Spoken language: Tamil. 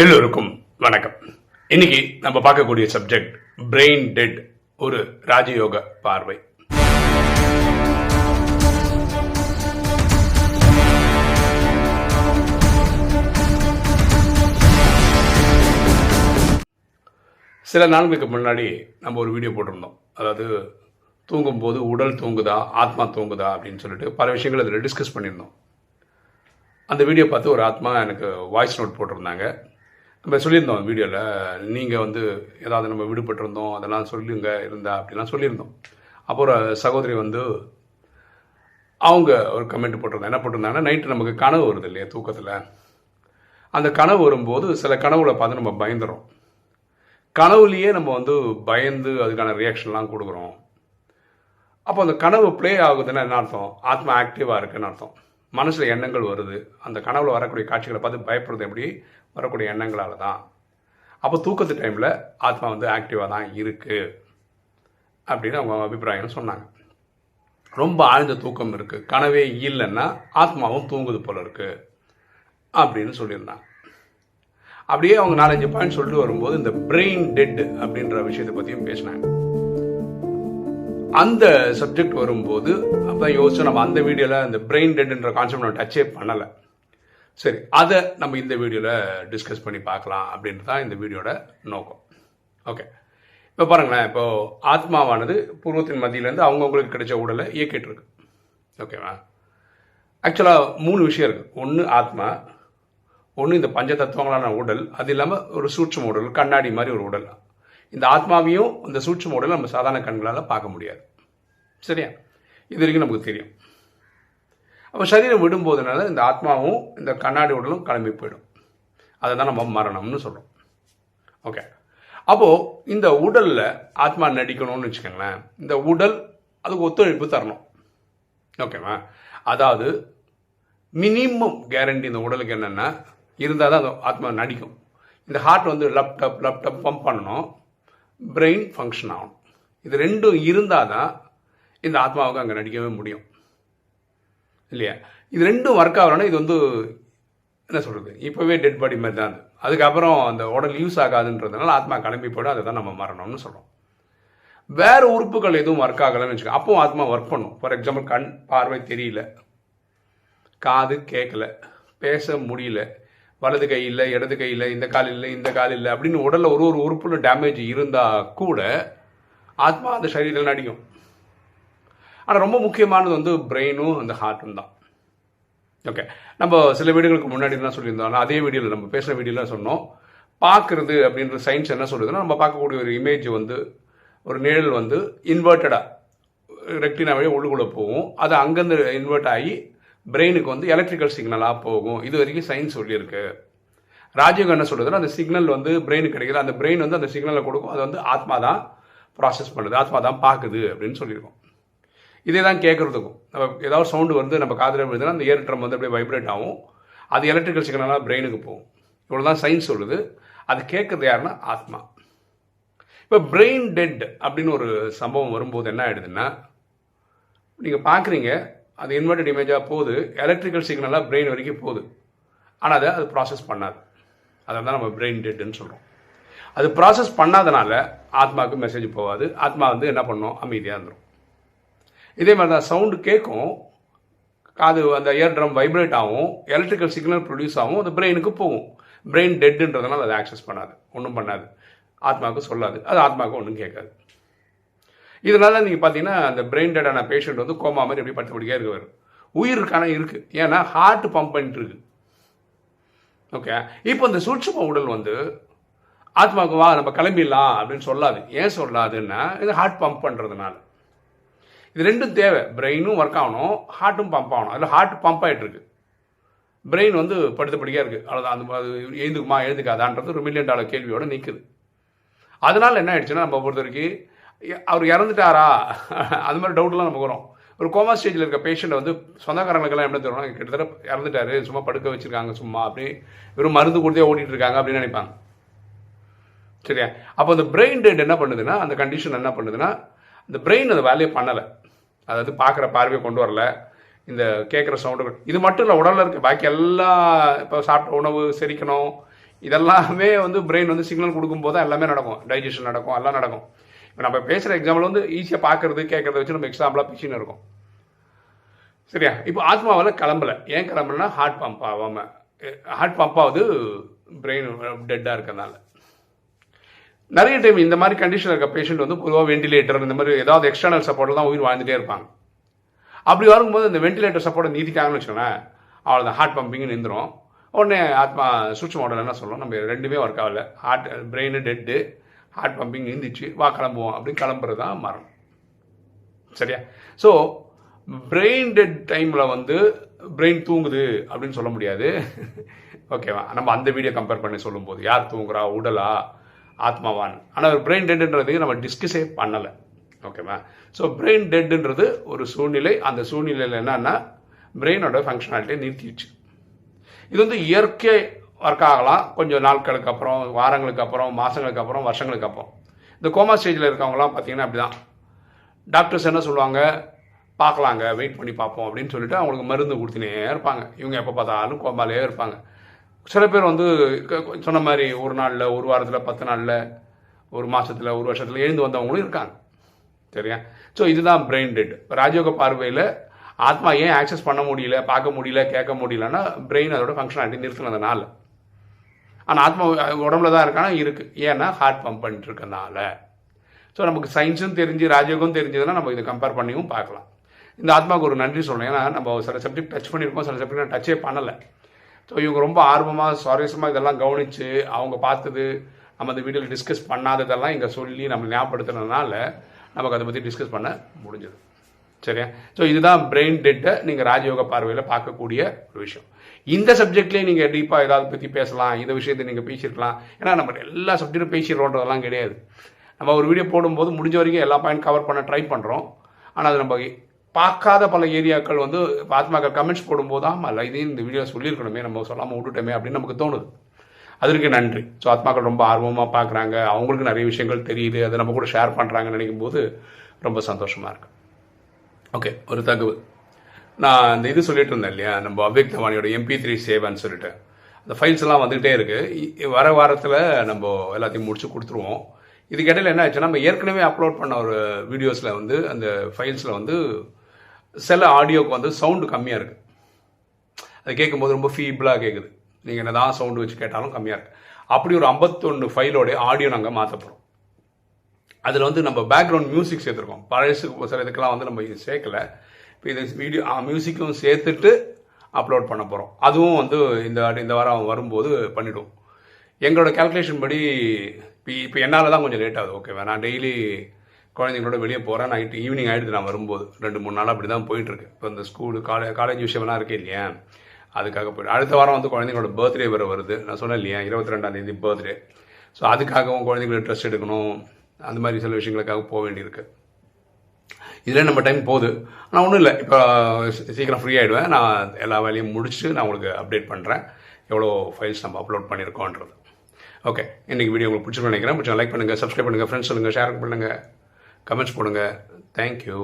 எல்லோருக்கும் வணக்கம். இன்னைக்கு நம்ம பார்க்கக்கூடிய சப்ஜெக்ட் பிரெயின் டெட் ஒரு ராஜயோக பார்வை. சில நாட்களுக்கு முன்னாடி நம்ம ஒரு வீடியோ போட்டிருந்தோம். அதாவது தூங்கும்போது உடல் தூங்குதா ஆத்மா தூங்குதா அப்படின்னு சொல்லிட்டு பல விஷயங்கள் அதில் டிஸ்கஸ் பண்ணியிருந்தோம். அந்த வீடியோ பார்த்து ஒரு ஆத்மா எனக்கு வாய்ஸ் நோட் போட்டிருந்தாங்க. நம்ம சொல்லியிருந்தோம் வீடியோவில் நீங்கள் வந்து ஏதாவது நம்ம விடுபட்டிருந்தோம் அதெல்லாம் சொல்லுங்க இருந்தா அப்படிலாம் சொல்லியிருந்தோம். அப்போ ஒரு சகோதரி வந்து அவங்க ஒரு கமெண்ட் போட்டிருந்தாங்க. என்ன போட்டிருந்தாங்கன்னா நைட்டு நமக்கு கனவு வருது இல்லையா தூக்கத்தில்? அந்த கனவு வரும்போது சில கனவுல பார்த்து நம்ம பயந்துரும் கனவுலேயே நம்ம வந்து பயந்து அதுக்கான ரியாக்ஷன்லாம் கொடுக்குறோம். அப்போ அந்த கனவு ப்ளே ஆகுதுன்னா என்ன அர்த்தம்? ஆத்மா ஆக்டிவாக இருக்குன்னு அர்த்தம். மனசில் எண்ணங்கள் வருது. அந்த கனவுல வரக்கூடிய காட்சிகளை பார்த்து பயப்படுறது எப்படி? வரக்கூடிய எண்ணங்களால் தான் அப்போ தூக்கத்து டைமில் ஆத்மா வந்து ஆக்டிவாக தான் இருக்குது அப்படின்னு அவங்க அபிப்பிராயம் சொன்னாங்க. ரொம்ப ஆழ்ந்த தூக்கம் இருக்குது கனவே இல்லைன்னா ஆத்மாவும் தூங்குது போல இருக்குது அப்படின்னு சொல்லியிருந்தாங்க. அப்படியே அவங்க நாலஞ்சு பாயிண்ட் சொல்லிட்டு வரும்போது இந்த பிரெயின் டெட் அப்படின்ற விஷயத்தை பற்றியும் பேசினாங்க. அந்த சப்ஜெக்ட் வரும்போது அப்போ யோசிச்சு நம்ம அந்த வீடியோவில் அந்த பிரெயின் டெட்ன்ற கான்செப்ட் நம்ம டச்சே பண்ணலை. சரி. அதை நம்ம இந்த வீடியோவில் டிஸ்கஸ் பண்ணி பார்க்கலாம் அப்படின்றது தான் இந்த வீடியோட நோக்கம். ஓகே இப்போ பாருங்களேன் இப்போது ஆத்மாவானது பூர்வத்தின் மத்தியிலேருந்து அவங்கவுங்களுக்கு கிடைச்ச உடலை இயக்கிட்டுருக்கு. ஓகேவா ஆக்சுவலாக மூணு விஷயம் இருக்குது ஒன்று ஆத்மா ஒன்று இந்த பஞ்ச தத்துவங்களான உடல். அது இல்லாமல் ஒரு சூட்சும உடல் கண்ணாடி மாதிரி ஒரு உடல். இந்த ஆத்மாவையும் இந்த சூட்சம் உடலை நம்ம சாதாரண கண்களால் பார்க்க முடியாது. சரியா? இது வரைக்கும் நமக்கு தெரியும். அப்போ சரீரம் விடும்போதுனால இந்த ஆத்மாவும் இந்த கண்ணாடி உடலும் கிளம்பி போயிடும். அதை தான் நம்ம மரணம்னு சொல்கிறோம் ஓகே அப்போது இந்த உடலில் ஆத்மா நடிக்கணும்னு வச்சுக்கோங்களேன். இந்த உடல் அதுக்கு ஒத்துழைப்பு தரணும். ஓகேவா அதாவது மினிமம் கேரண்டி இந்த உடலுக்கு என்னென்னா இருந்தால் தான் அந்த ஆத்மா நடிக்கும். இந்த ஹார்ட் வந்து லேப்டாப் லேப்டாப் பம்ப் பண்ணணும். பிரெயின் ஃபங்க்ஷன் ஆகணும். இது ரெண்டும் இருந்தால் தான் இந்த ஆத்மாவுக்கு அங்கே நடிக்கவே முடியும். இல்லையா? இது ரெண்டும் ஒர்க் ஆகலன்னா இது வந்து என்ன சொல்கிறது இப்போவே டெட் பாடி மாதிரி தான் அது. அதுக்கப்புறம் அந்த உடல் யூஸ் ஆகாதுன்றதுனால ஆத்மா கிளம்பி போய்டும். அதை தான் நம்ம மரணம்னு சொல்கிறோம் வேறு உறுப்புகள் எதுவும் ஒர்க் ஆகலைன்னு வச்சுக்கோ அப்போ ஆத்மா ஒர்க் பண்ணும். ஃபார் எக்ஸாம்பிள் கண் பார்வை தெரியல. காது கேட்கல பேச முடியல. வலது கை இல்லை இடது கை இல்லை இந்த கால் இல்லை இந்த கால் இல்லை அப்படின்னு உடலில் ஒரு ஒரு உறுப்பில் டேமேஜ் இருந்தால் கூட ஆத்மா அந்த சரீரத்தில் நடிக்கும். ஆனால் ரொம்ப முக்கியமானது வந்து பிரெயினும் அந்த ஹார்ட்டும் தான். ஓகே நம்ம சில வீடுகளுக்கு முன்னாடி என்ன சொல்லியிருந்தோம். அதே வீடியோவில் நம்ம பேசுகிற வீடியோவில் சொன்னோம். பார்க்குறது அப்படின்ற சயின்ஸ் என்ன சொல்லுதுன்னா நம்ம பார்க்கக்கூடிய ஒரு இமேஜ் வந்து ஒரு நிழல் வந்து இன்வெர்ட்டடாக ரெக்டினாவே உள்ளுக்குள்ளே போகும். அது அங்கேருந்து இன்வெர்ட் ஆகி பிரெயினுக்கு வந்து எலக்ட்ரிக்கல் சிக்னலாக போகும். இது வரைக்கும் சயின்ஸ் சொல்லியிருக்கு. ராஜீவ் என்ன சொல்லுதுன்னா அந்த சிக்னல் வந்து பிரெயினுக்கு கிடைக்குது. அந்த பிரெயின் வந்து அந்த சிக்னலை கொடுக்கும். அது வந்து ஆத்மா தான் ப்ராசஸ் பண்ணுது. ஆத்மா தான் பார்க்குது அப்படின்னு சொல்லியிருக்கோம். இதே தான் கேட்குறதுக்கும் நம்ம ஏதாவது சவுண்டு வந்து நம்ம காதில் விழுதுன்னா அந்த ஏர் ட்ரம் வந்து அப்படியே வைப்ரேட் ஆகும். அது எலக்ட்ரிக்கல் சிக்னலாக பிரெயினுக்கு போகும். இவ்வளோ தான் சயின்ஸ் சொல்லுது. அது கேட்குறது யாருன்னா ஆத்மா. இப்போ பிரெயின் டெட் அப்படின்னு ஒரு சம்பவம் வரும்போது என்ன ஆகிடுதுன்னா நீங்கள் பார்க்குறீங்க அது இன்வெர்டட் இமேஜாக போகுது எலக்ட்ரிக்கல் சிக்னலாக பிரெயின் வரைக்கும் போகுது. ஆனால் அதை அது ப்ராசஸ் பண்ணாது. அதை தான் நம்ம பிரெயின் டெட்டுன்னு சொல்கிறோம் அது ப்ராசஸ் பண்ணாதனால ஆத்மாவுக்கு மெசேஜ் போகாது. ஆத்மா வந்து என்ன பண்ணோம்? அமைதியாக இருந்துடும் இதே மாதிரி தான் சவுண்டு கேட்கும் அது அந்த இயர் ட்ரம் வைப்ரேட் ஆகும். எலக்ட்ரிக்கல் சிக்னல் ப்ரொடியூஸ் ஆகும். அது பிரெயினுக்கு போகும். பிரெயின் டெட்டுன்றதுனால அதை ஆக்சஸ் பண்ணாது. ஒன்றும் பண்ணாது. ஆத்மாவுக்கு சொல்லாது. அது ஆத்மாவுக்கு ஒன்றும் கேட்காது. இதனால நீங்கள் பார்த்தீங்கன்னா அந்த பிரெயின் டெட்டான பேஷண்ட் வந்து கோமா மாதிரி எப்படி படுத்தபடியே படிக்கே இருக்குவார் உயிருக்கான இருக்குது ஏன்னா ஹார்ட் பம்ப் பண்ணிட்டு இருக்கு. ஓகே இப்போ இந்த சூட்சம உடல் வந்து ஆத்மாவுக்கு வா நம்ம கிளம்பிடலாம் அப்படின்னு சொல்லாது. ஏன் சொல்லாதுன்னா இது ஹார்ட் பம்ப் பண்ணுறதுனால இது ரெண்டும் தேவை. பிரெயினும் ஒர்க் ஆகணும் ஹார்ட்டும் பம்ப் ஆகணும். அதில் ஹார்ட் பம்ப் ஆகிட்டு இருக்கு. பிரெயின் வந்து படுத்தபடியாக இருக்குது அவ்வளோதான் அந்த அது எழுந்துக்குமா எழுந்துக்காதான்றது ஒரு மில்லியன் டாலர் கேள்வியோட நிற்குது அதனால் என்ன ஆயிடுச்சுன்னா நம்ம பொறுத்த வரைக்கும் அவர் இறந்துட்டாரா? அது மாதிரி டவுட்லாம் நமக்கு வரும். ஒரு கோமா ஸ்டேஜில் இருக்க பேஷண்ட்டை வந்து சொந்தக்காரங்களுக்கெல்லாம் என்ன தருவாங்க கிட்டத்தட்ட இறந்துட்டாரு சும்மா படுக்க வச்சுருக்காங்க சும்மா அப்படி வெறும் மருந்து கொடுத்தே ஓடிட்டு இருக்காங்க அப்படின்னு நினைப்பாங்க. சரியா? அப்போ அந்த பிரெயின் டெட் என்ன பண்ணுதுன்னா அந்த கண்டிஷன் என்ன பண்ணுதுன்னா அந்த பிரெயின் அந்த வேலையை பண்ணலை. அதாவது பார்க்குற பார்வையை கொண்டு வரல. இந்த கேட்குற சவுண்டுகள் இது மட்டும் இல்லை உடலில் இருக்க பாக்கி எல்லா இப்போ சாப்பிட்ட உணவு செரிக்கணும் இதெல்லாமே வந்து பிரெயின் வந்து சிக்னல் கொடுக்கும்போது தான் எல்லாமே நடக்கும். டைஜஷன் நடக்கும் எல்லாம் நடக்கும். இப்போ நம்ம பேசுகிற எக்ஸாம்பிள் வந்து ஈஸியாக பார்க்குறது கேட்குறத வச்சு நம்ம எக்ஸாம்பிளாக பிச்சுன்னு இருக்கும். சரியா? இப்போ ஆத்மாவில் கிளம்பல. ஏன் கிளம்பலன்னா ஹார்ட் பம்ப் ஆகாமல் ஹார்ட் பம்ப் ஆகுது பிரெயின் டெட்டாக இருக்கிறதுனால. நிறைய டைம் இந்த மாதிரி கண்டிஷன் இருக்க பேஷண்ட் வந்து பொதுவாக வெண்டிலேட்டர் இந்த மாதிரி ஏதாவது எக்ஸ்டர்னல் சப்போர்ட்டில் தான் உயிர் வாழ்ந்துட்டே இருப்பாங்க. அப்படி வரும்போது இந்த வெண்டிலேட்டர் சப்போர்ட்டை நீட்டிட்டாங்கன்னு வச்சுக்கோங்களேன் அவ்வளோதான் ஹார்ட் பம்பிங் நின்றுரும். உடனே ஆத்மா சுவிட்ச் மாடல் என்ன சொல்லணும் நம்ம ரெண்டுமே ஒர்க் ஆகல. Heart brain dead heart pumping நிந்திச்சு வா கிளம்புவோம் அப்படின்னு கிளம்புறது தான் மரணம். சரியா? ஸோ பிரெயின் டெட் டைமில் வந்து பிரெயின் தூங்குது அப்படின்னு சொல்ல முடியாது. ஓகேவா நம்ம அந்த வீடியோ கம்பேர் பண்ணி சொல்லும்போது யார் தூங்குறா? உடலா? ஆத்மாவான். ஆனால் பிரெயின் டெட்டுன்றதையும் நம்ம டிஸ்கஸே பண்ணலை. ஓகேவா ஸோ பிரெயின் டெட்டுன்றது ஒரு சூழ்நிலை. அந்த சூழ்நிலையில் என்னன்னா பிரெயினோட ஃபங்க்ஷனாலிட்டியை நிறுத்திடுச்சு. இது வந்து இயற்கை ஒர்க் ஆகலாம். கொஞ்சம் நாட்களுக்கு அப்புறம் வாரங்களுக்கு அப்புறம் மாதங்களுக்கு அப்புறம் வருஷங்களுக்கு அப்புறம். இந்த கோமா ஸ்டேஜில் இருக்கவங்களாம் பார்த்தீங்கன்னா அப்படி தான் டாக்டர்ஸ் என்ன சொல்லுவாங்க? பார்க்கலாங்க வெயிட் பண்ணி பார்ப்போம் அப்படின்னு சொல்லிட்டு அவங்களுக்கு மருந்து கொடுத்துனே இருப்பாங்க. இவங்க எப்போ பார்த்தாலும் கோமாலே இருப்பாங்க. சில பேர் வந்து சொன்ன மாதிரி ஒரு நாளில் ஒரு வாரத்தில் பத்து நாளில் ஒரு மாதத்தில் ஒரு வருஷத்தில் எழுந்து வந்தவங்களும் இருக்காங்க. சரியா? ஸோ இதுதான் பிரெயின் டெட் ராஜயோக பார்வையில் ஆத்மா ஏன் ஆக்சஸ் பண்ண முடியல பார்க்க முடியல கேட்க முடியலன்னா பிரெயின் அதோட ஃபங்க்ஷனாலிட்டி நிறுத்தினதுனால. ஆனால் ஆத்மா உடம்புல தான் இருக்கானா? இருக்குது ஏன்னா ஹார்ட் பம்ப் பண்ணிட்டு இருக்கனால ஸோ நமக்கு சயின்ஸும் தெரிஞ்சு ராஜயோகம் தெரிஞ்சதுன்னா நம்ம இதை கம்பேர் பண்ணியும் பார்க்கலாம். இந்த ஆத்மாவுக்கு ஒரு நன்றி சொல்லணும். ஏன்னா நம்ம சில சப்ஜெக்ட் டச் பண்ணியிருக்கோம் சில சப்ஜெக்ட் டச்சே பண்ணலை. ஸோ இவங்க ரொம்ப ஆர்வமாக சுவாரஸ்யமாக இதெல்லாம் கவனித்து அவங்க பார்த்தது நம்ம அந்த வீடியோவில் டிஸ்கஸ் பண்ணாததெல்லாம் இங்கே சொல்லி நம்ம ஞாபகப்படுத்துனதுனால நமக்கு அதை பற்றி டிஸ்கஸ் பண்ண முடிஞ்சது. சரியா? ஸோ இதுதான் பிரெயின் டெட்டை நீங்கள் ராஜயோக பார்வையில் பார்க்கக்கூடிய ஒரு விஷயம். இந்த சப்ஜெக்ட்லேயே நீங்கள் டீப்பாக ஏதாவது பற்றி பேசலாம் இந்த விஷயத்தை நீங்கள் பேசியிருக்கலாம். ஏன்னா நம்ம எல்லா சப்ஜெக்டும் பேசிடுறோன்றதெல்லாம் கிடையாது. நம்ம ஒரு வீடியோ போடும்போது முடிஞ்ச வரைக்கும் எல்லா பாயிண்ட் கவர் பண்ண ட்ரை பண்ணுறோம் ஆனால் அது நம்ம பார்க்காத பல ஏரியாக்கள் வந்து ஆத்மாக்கள் கமெண்ட்ஸ் போடும்போது ஆமாம் இல்லை இதையும் இந்த வீடியோ சொல்லியிருக்கணுமே நம்ம சொல்லாமல் விட்டுட்டோமே அப்படின்னு நமக்கு தோணுது. அதற்கு நன்றி. ஸோ ஆத்மாக்கள் ரொம்ப ஆர்வமாக பார்க்குறாங்க. அவங்களுக்கு நிறைய விஷயங்கள் தெரியுது. அதை நம்ம கூட ஷேர் பண்ணுறாங்கன்னு நினைக்கும் போது ரொம்ப சந்தோஷமாக இருக்கு. ஓகே ஒரு தகவல். நான் இந்த இது சொல்லிட்டு இருந்தேன் இல்லையா? நம்ம அவ்யக்தவாணியோட எம்பி த்ரீ சேவான்னு சொல்லிட்டு. அந்த ஃபைல்ஸ் எல்லாம் வந்துகிட்டே இருக்குது வர வாரத்தில் நம்ம எல்லாத்தையும் முடிச்சு கொடுத்துருவோம். இதுக்கிடையில் என்ன ஆச்சுன்னா நம்ம ஏற்கனவே அப்லோட் பண்ண ஒரு வீடியோஸில் வந்து அந்த ஃபைல்ஸில் வந்து சில ஆடியோக்கு வந்து சவுண்டு கம்மியாக இருக்குது அது கேட்கும்போது ரொம்ப ஃபீபிளாக கேட்குது நீங்கள் என்ன தான் சவுண்டு வச்சு கேட்டாலும் கம்மியாக இருக்குது அப்படி ஒரு ஐம்பத்தொன்று ஃபைலோட ஆடியோ நாங்கள் மாற்ற போகிறோம் அதில் வந்து நம்ம பேக்ரவுண்ட் மியூசிக் சேர்த்துருக்கோம். பழசு சில இதுக்கெல்லாம் வந்து நம்ம இது சேர்க்கல. இப்போ இது வீடியோ மியூசிக்கும் சேர்த்துட்டு அப்லோட் பண்ண போகிறோம் அதுவும் வந்து இந்த இந்த வாரம் வரும்போது பண்ணிவிடுவோம் எங்களோட கால்குலேஷன் படி இப்போ இப்போ என்னால் தான் கொஞ்சம் லேட் ஆகுது. ஓகேவா நான் டெய்லி குழந்தைங்களோட வெளியே போகிறேன் நைட்டு ஈவினிங் ஆகிடுது நான் வரும்போது. ரெண்டு மூணு நாள் அப்படி தான் போயிட்டுருக்கு. இப்போ இந்த ஸ்கூலு காலே காலேஜ் விஷயம்லாம் இருக்கு இல்லையா? அதுக்காக போய்ட்டு அடுத்த வாரம் வந்து குழந்தைங்களோட பர்த்டே வேறு வருது. நான் சொன்னேன் இல்லையா? இருபத்தி ரெண்டாம் தேதி பர்த்டே ஸோ அதுக்காகவும் குழந்தைங்களுக்கு ட்ரெஸ் எடுக்கணும். அந்த மாதிரி சில விஷயங்களுக்காக போக வேண்டியிருக்கு. இதில் நம்ம டைம் போகுது. ஆனால் ஒன்றும் இல்லை. இப்போ சீக்கிரம் ஃப்ரீ ஆகிடுவேன் நான் எல்லா வேலையும் முடிச்சுட்டு நான் உங்களுக்கு அப்டேட் பண்ணுறேன் எவ்வளோ ஃபைல்ஸ் நம்ம அப்லோட் பண்ணியிருக்கோன்றது. ஓகே இன்றைக்கி வீடியோ உங்களுக்கு பிடிச்சிருக்கோம் நினைக்கிறேன். பிடிச்சா லைக் பண்ணுங்கள் சப்ஸ்கிரைப் பண்ணுங்கள் ஃப்ரெண்ட்ஸ் சொல்லுங்கள் ஷேர் பண்ணுங்கள் கமெண்ட்ஸ் போடுங்க. தேங்க்யூ